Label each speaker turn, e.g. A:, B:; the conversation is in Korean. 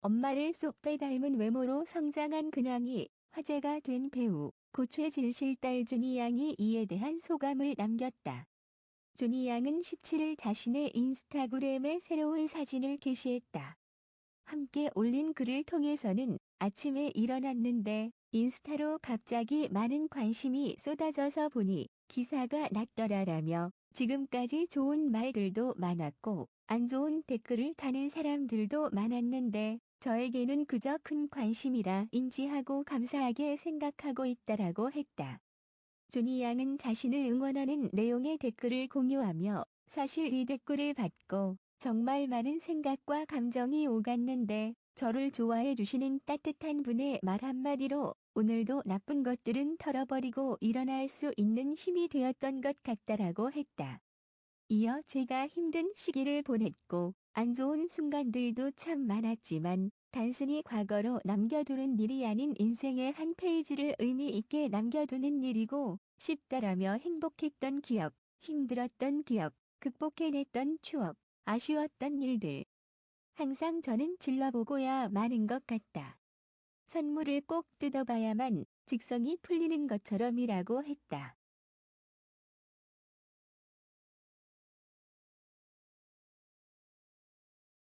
A: 엄마를 쏙 빼닮은 외모로 성장한 근황이 화제가 된 배우 고최진실 딸 준희 양이 이에 대한 소감을 남겼다. 준희 양은 17일 자신의 인스타그램에 새로운 사진을 게시했다. 함께 올린 글을 통해서는 아침에 일어났는데 인스타로 갑자기 많은 관심이 쏟아져서 보니 기사가 났더라라며 지금까지 좋은 말들도 많았고 안 좋은 댓글을 다는 사람들도 많았는데 저에게는 그저 큰 관심이라 인지하고 감사하게 생각하고 있다라고 했다. 준희 양은 자신을 응원하는 내용의 댓글을 공유하며 사실 이 댓글을 받고 정말 많은 생각과 감정이 오갔는데 저를 좋아해 주시는 따뜻한 분의 말 한마디로 오늘도 나쁜 것들은 털어버리고 일어날 수 있는 힘이 되었던 것 같다라고 했다. 이어 제가 힘든 시기를 보냈고 안 좋은 순간들도 참 많았지만 단순히 과거로 남겨두는 일이 아닌 인생의 한 페이지를 의미 있게 남겨두는 일이고 싶다라며 행복했던 기억, 힘들었던 기억, 극복해냈던 추억, 아쉬웠던 일들. 항상 저는 질러보고야 마는 것 같다. 선물을 꼭 뜯어봐야만 직성이 풀리는 것처럼이라고 했다.